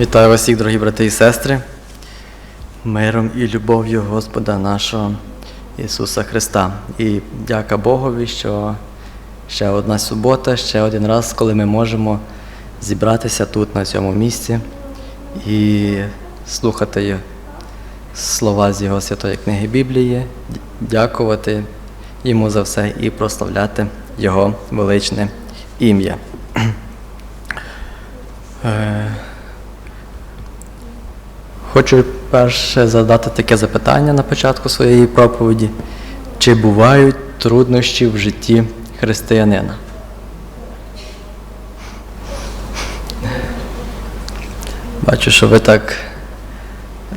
Вітаю вас всіх, дорогі брати і сестри, миром і любов'ю Господа нашого Ісуса Христа. І дяка Богові, що ще одна субота, ще один раз, коли ми можемо зібратися тут, на цьому місці, і слухати слова з Його святої книги Біблії, дякувати Йому за все і прославляти Його величне ім'я. Хочу перше задати таке запитання на початку своєї проповіді. Чи бувають труднощі в житті християнина? Бачу, що ви так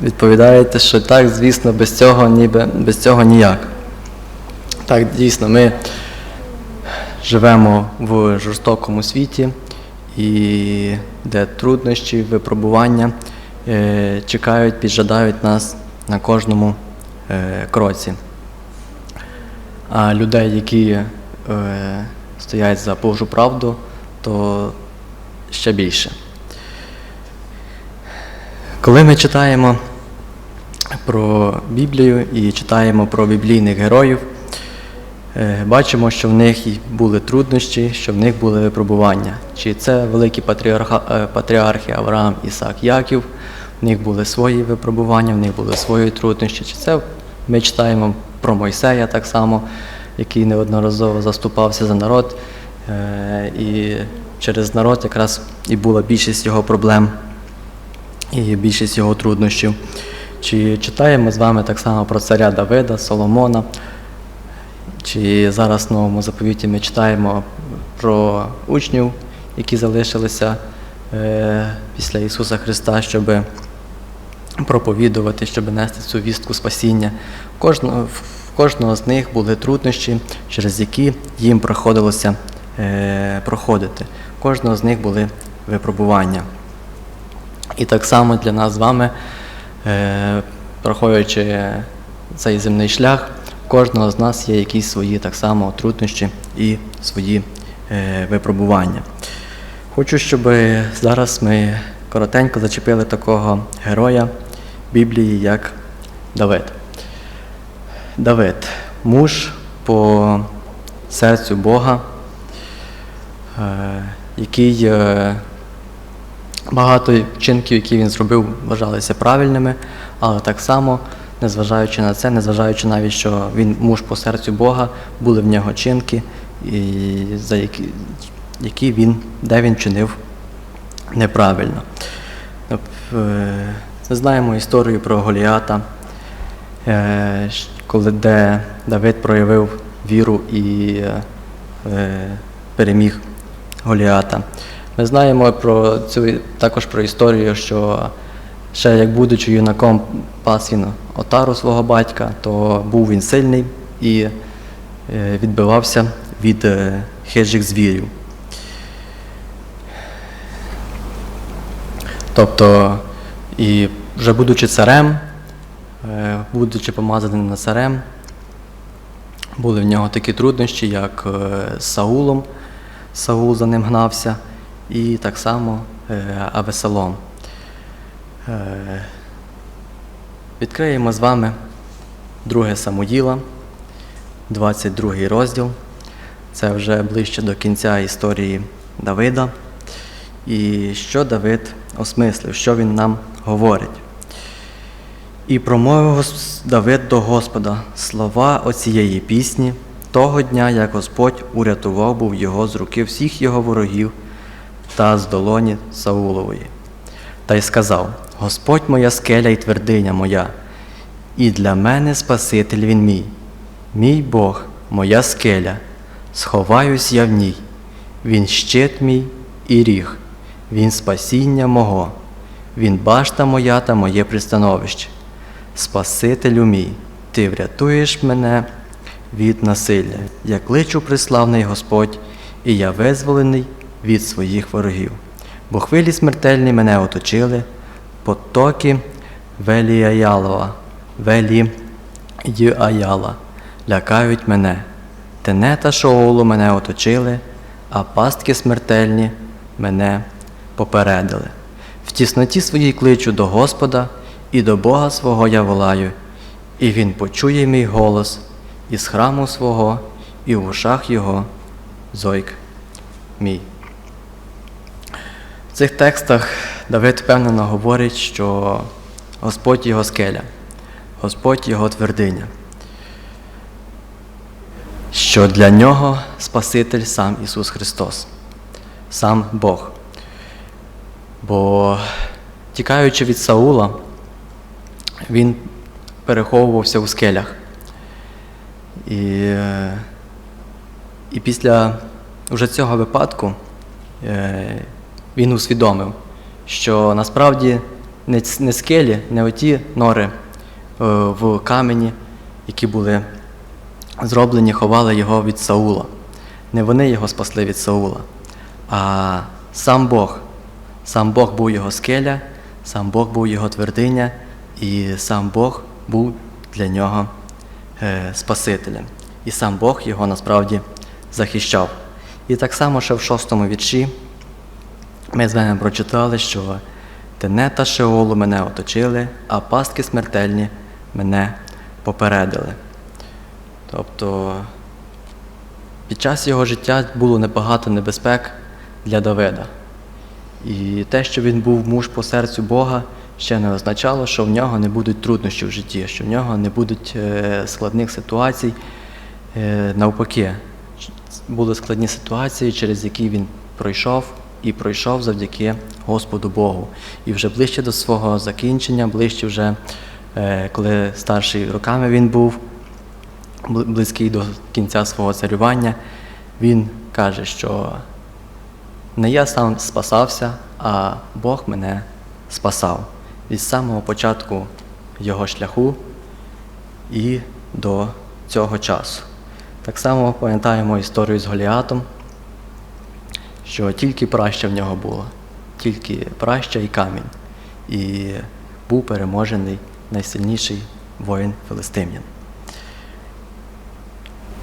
відповідаєте, що так, звісно, без цього ніби без цього ніяк. Так, дійсно, ми живемо в жорстокому світі, і де труднощі, випробування чекають, піджадають нас на кожному е, кроці. А людей, які е, стоять за Божу правду, то ще більше. Коли ми читаємо про Біблію і читаємо про біблійних героїв, е, бачимо, що в них були труднощі, що в них були випробування. Чи це великі е, патріархи Авраам, Ісак, Яків, в них були свої випробування, в них були свої труднощі. Чи це ми читаємо про Мойсея так само, який неодноразово заступався за народ, е, і через народ якраз і була більшість його проблем і більшість його труднощів. Чи читаємо з вами так само про царя Давида, Соломона? Чи зараз в новому заповіті ми читаємо про учнів, які залишилися е, після Ісуса Христа, щоб проповідувати, щоб нести цю вістку спасіння. В кожного з них були труднощі, через які їм приходилося е, проходити. В кожного з них були випробування. І так само для нас з вами, е, проходячи цей земний шлях, у кожного з нас є якісь свої так само труднощі і свої е, випробування. Хочу, щоб зараз ми коротенько зачепили такого героя Біблії, як Давид. Давид, муж по серцю Бога, е, який е, Багато вчинків, які він зробив, вважалися правильними, але так само, незважаючи на це, незважаючи навіть, що він муж по серцю Бога, були в нього чинки, і за які, які він, де він чинив неправильно. Е, Ми знаємо історію про Голіата, е, коли де Давид проявив віру і е, переміг Голіата. Ми знаємо про цю також про історію, що ще як будучи юнаком пас він отару свого батька, то був він сильний і е, відбивався від е, хижих звірів. Тобто, і вже будучи царем, е, будучи помазаним на царем, були в нього такі труднощі, як з Саулом. Саул за ним гнався, і так само Авесалом. Е, Відкриємо з вами 2 Самуїла, 22 розділ. Це вже ближче до кінця історії Давида. І що Давид осмислив, що він нам говорить. І промовив Давид до Господа слова оцієї пісні, того дня, як Господь урятував був його з руки всіх його ворогів та з долоні Саулової. Та й сказав: Господь моя скеля і твердиня моя, і для мене Спаситель він мій, мій Бог, моя скеля, сховаюсь я в ній, він щит мій і ріг, він спасіння мого, він башта моя та моє пристановище. Спасителю мій, ти врятуєш мене від насилля. Я кличу приславний Господь, і я визволений від своїх ворогів. Бо хвилі смертельні мене оточили, потоки Веліаялова, Велі Аяла лякають мене. Тене та Шоулу мене оточили, а пастки смертельні мене попередили. В тісноті своїй кличу до Господа, і до Бога свого я волаю, і Він почує мій голос із храму свого, і в ушах його зойк мій. В цих текстах Давид впевнено говорить, що Господь його скеля, Господь його твердиня, що для нього Спаситель сам Ісус Христос, сам Бог. Бо тікаючи від Саула, він переховувався у скелях. І, і після вже цього випадку е, він усвідомив, що насправді не, скелі, не оті нори е, в камені, які були зроблені, ховали його від Саула. Не вони його спасли від Саула, а сам Бог. Сам Бог був його скеля, сам Бог був його твердиня, і сам Бог був для нього е, Спасителем. І сам Бог його насправді захищав. І так само ще в шостому вірші ми з вами прочитали, що тенета Шеолу мене оточили, а пастки смертельні мене попередили. Тобто під час його життя було небагато небезпек для Давида. І те, що він був муж по серцю Бога, ще не означало, що в нього не будуть труднощів в житті, що в нього не будуть е, складних ситуацій. Е, Навпаки, були складні ситуації, через які він пройшов і пройшов завдяки Господу Богу. І вже ближче до свого закінчення, ближче вже, е, коли старший роками він був, близький до кінця свого царювання, він каже, що не я сам спасався, а Бог мене спасав від самого початку його шляху і до цього часу. Так само пам'ятаємо історію з Голіатом, що тільки праща в нього була, тільки праща і камінь. І був переможений найсильніший воїн Филистимлян.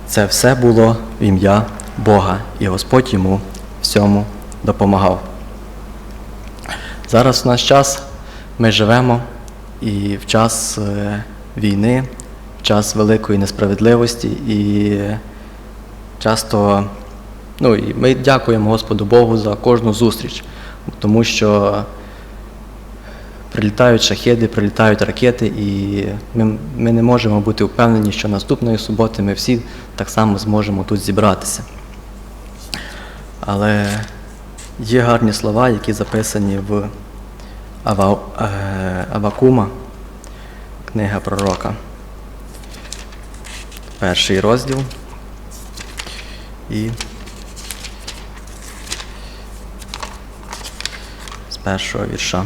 Це все було в ім'я Бога, і Господь йому всьому допомагав. Зараз в наш час ми живемо і в час е, війни, в час великої несправедливості, і часто ну, і ми дякуємо Господу Богу за кожну зустріч, тому що прилітають шахеди, прилітають ракети, і ми, ми не можемо бути впевнені, що наступної суботи ми всі так само зможемо тут зібратися. Але є гарні слова, які записані в Ава, е, Авакума, книга пророка. Перший розділ. І першого вірша.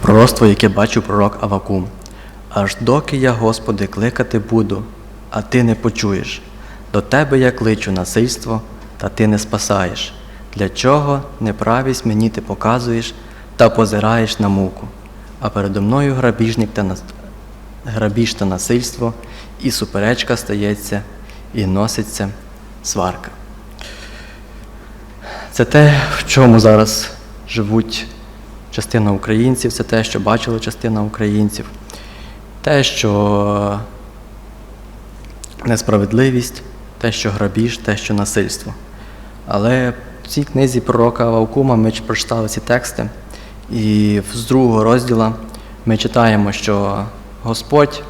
Пророцтво, яке бачив пророк Авакум. Аж доки я, Господи, кликати буду, а ти не почуєш. До тебе я кличу насильство, та ти не спасаєш. Для чого неправість мені ти показуєш та позираєш на муку, а передо мною грабіжник та нас... грабіж та насильство, і суперечка стається, і носиться сварка. Це те, в чому зараз живуть частина українців, це те, що бачила частина українців, те, що несправедливість, те, що грабіж, те, що насильство. Але в цій книзі пророка Вавкума ми прочитали ці тексти, і з другого розділу ми читаємо, що Господь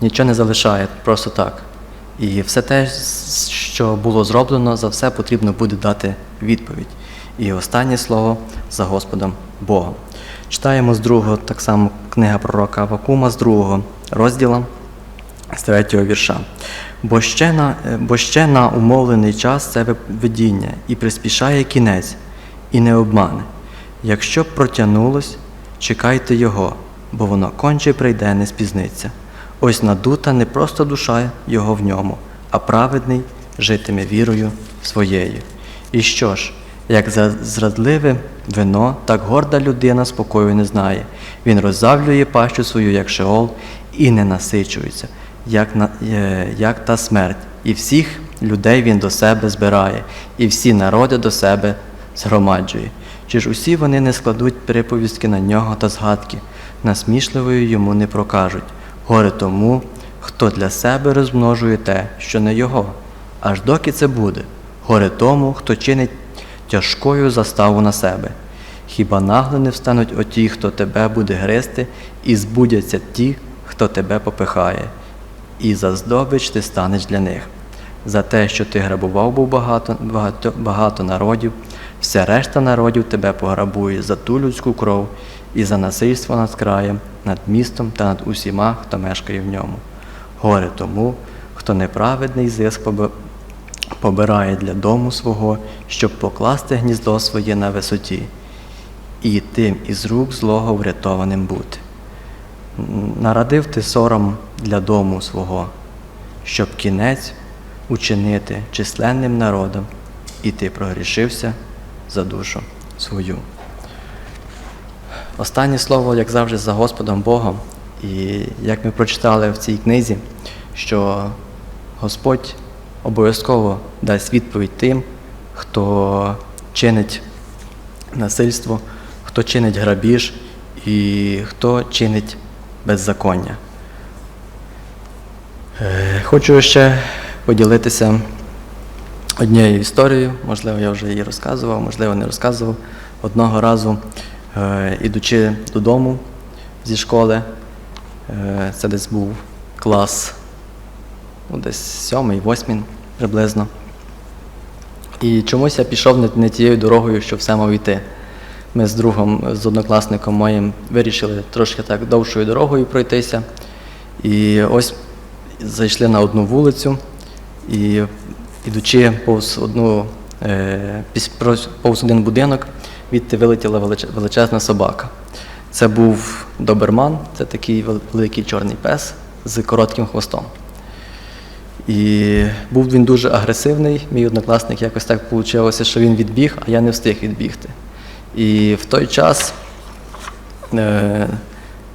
нічого не залишає просто так. І все те, що було зроблено, за все потрібно буде дати відповідь. І останнє слово за Господом Богом. Читаємо з другого, так само книга пророка Авакума, з другого розділу, з третього вірша. Бо ще на, бо ще на умовлений час це видіння, і приспішає кінець, і не обмане. Якщо протягнулось, чекайте його, бо воно конче прийде, не спізниться. Ось надута не просто душа його в ньому, а праведний житиме вірою своєю. І що ж, як зрадливе вино, так горда людина спокою не знає. Він роззавлює пащу свою, як шеол, і не насичується, як, на, е, як та смерть, і всіх людей він до себе збирає, і всі народи до себе згромаджує. Чи ж усі вони не складуть приповістки на нього та згадки, насмішливою йому не прокажуть. Горе тому, хто для себе розмножує те, що не його, аж доки це буде. Горе тому, хто чинить тяжкою заставу на себе. Хіба нагло не встануть оті, хто тебе буде гризти, і збудяться ті, хто тебе попихає, і за здобич ти станеш для них. За те, що ти грабував був багато, багато, багато народів, вся решта народів тебе пограбує за ту людську кров і за насильство над краєм, над містом та над усіма, хто мешкає в ньому. Горе тому, хто неправедний зиск побирає для дому свого, щоб покласти гніздо своє на висоті, і тим із рук злого врятованим бути. Нарадив ти сором для дому свого, щоб кінець учинити численним народом, і ти прогрішився за душу свою. Останнє слово, як завжди, за Господом Богом. І як ми прочитали в цій книзі, що Господь обов'язково дасть відповідь тим, хто чинить насильство, хто чинить грабіж і хто чинить беззаконня. Е, Хочу ще поділитися однією історією, можливо, я вже її розказував, можливо, не розказував. Одного разу, е, ідучи додому зі школи, е, це десь був клас, ну, десь сьомий, восьмий приблизно. І чомусь я пішов не, тією дорогою, що все мав йти. Ми з другом, з однокласником моїм вирішили трошки так довшою дорогою пройтися. І ось зайшли на одну вулицю, і ідучи повз одну е, повз один будинок, відти вилетіла велич- величезна собака. Це був доберман, це такий великий чорний пес з коротким хвостом. І був він дуже агресивний. Мій однокласник якось так вийшло, що він відбіг, а я не встиг відбігти. І в той час е,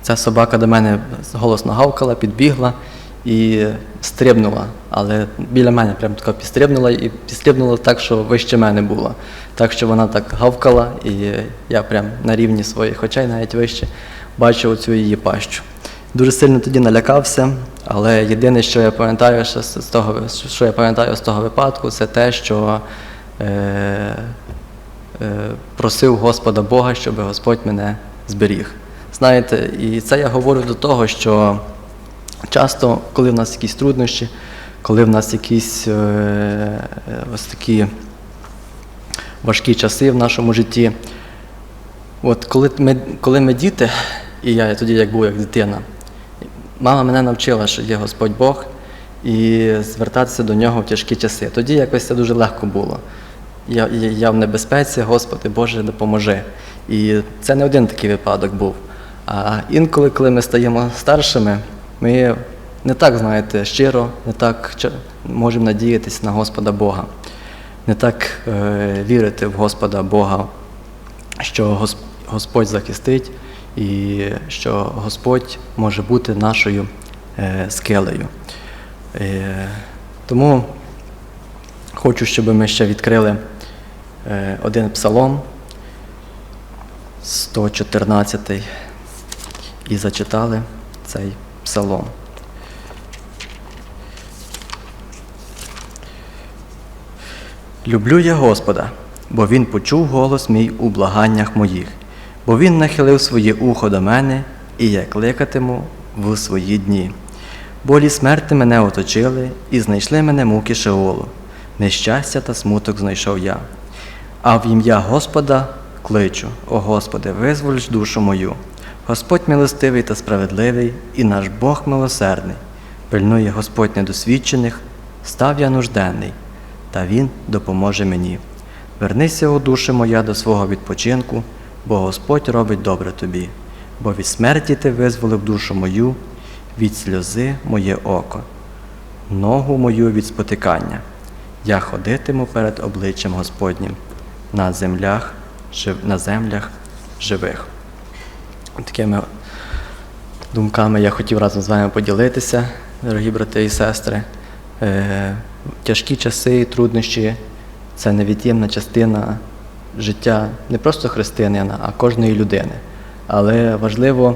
ця собака до мене голосно гавкала, підбігла і стрибнула. Але біля мене прям така підстрибнула і підстрибнула так, що вище мене було. Так що вона так гавкала, і я прям на рівні своїх очей, навіть вище, бачив оцю її пащу. Дуже сильно тоді налякався, але єдине, що я пам'ятаю, з того, що я пам'ятаю з того випадку, це те, що е, е, просив Господа Бога, щоб Господь мене зберіг. Знаєте, і це я говорю до того, що часто, коли в нас якісь труднощі, коли в нас якісь е, ось такі важкі часи в нашому житті, От коли ми, коли ми діти, і я тоді як був як дитина, мама мене навчила, що є Господь Бог, і звертатися до нього в тяжкі часи. Тоді якось це дуже легко було. Я, я, в небезпеці, Господи, Боже, допоможи. І це не один такий випадок був. А інколи, коли ми стаємо старшими, ми не так, знаєте, щиро, не так можемо надіятися на Господа Бога, не так е, вірити в Господа Бога, що Господь захистить і що Господь може бути нашою е, скелею. Е, тому хочу, щоб ми ще відкрили е, один псалом, 114, і зачитали цей псалом. Люблю я Господа, бо Він почув голос мій у благаннях моїх, бо Він нахилив своє ухо до мене, і я кликатиму в свої дні. Болі смерти мене оточили, і знайшли мене муки Шеолу. Нещастя та смуток знайшов я. А в ім'я Господа кличу, о Господи, визволь душу мою. Господь милостивий та справедливий, і наш Бог милосердний. Пильнує Господь недосвідчених, став я нужденний, та Він допоможе мені. Вернися, о душе моя, до свого відпочинку, бо Господь робить добре тобі, бо від смерті ти визволив душу мою, від сльози моє око, ногу мою від спотикання. Я ходитиму перед обличчям Господнім на землях, на землях живих. Такими думками я хотів разом з вами поділитися, дорогі брати і сестри. Е, Тяжкі часи труднощі це невід'ємна частина життя не просто християнина, а кожної людини. Але важливо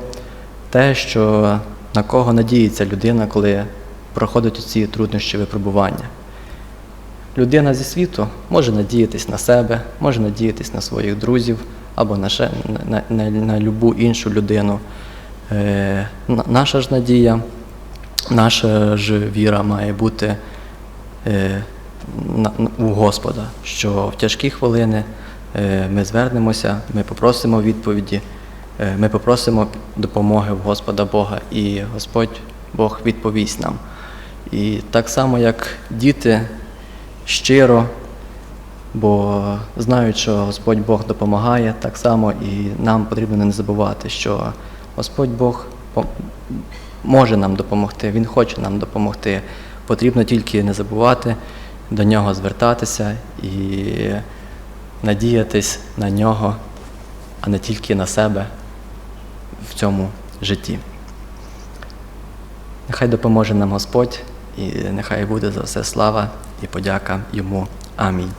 те, що на кого надіється людина, коли проходить ці труднощі випробування. Людина зі світу може надіятись на себе, може надіятись на своїх друзів або на, ще, на, на, на любу іншу людину. Е, наша ж надія, наша ж віра має бути е, на, у Господа, що в тяжкі хвилини ми звернемося, ми попросимо відповіді, е, ми попросимо допомоги в Господа Бога, і Господь Бог відповість нам. І так само, як діти щиро, бо знають, що Господь Бог допомагає, так само і нам потрібно не забувати, що Господь Бог може нам допомогти, Він хоче нам допомогти. Потрібно тільки не забувати до нього звертатися і надіятись на нього, а не тільки на себе в цьому житті. Нехай допоможе нам Господь, і нехай буде за все слава і подяка йому. Амінь.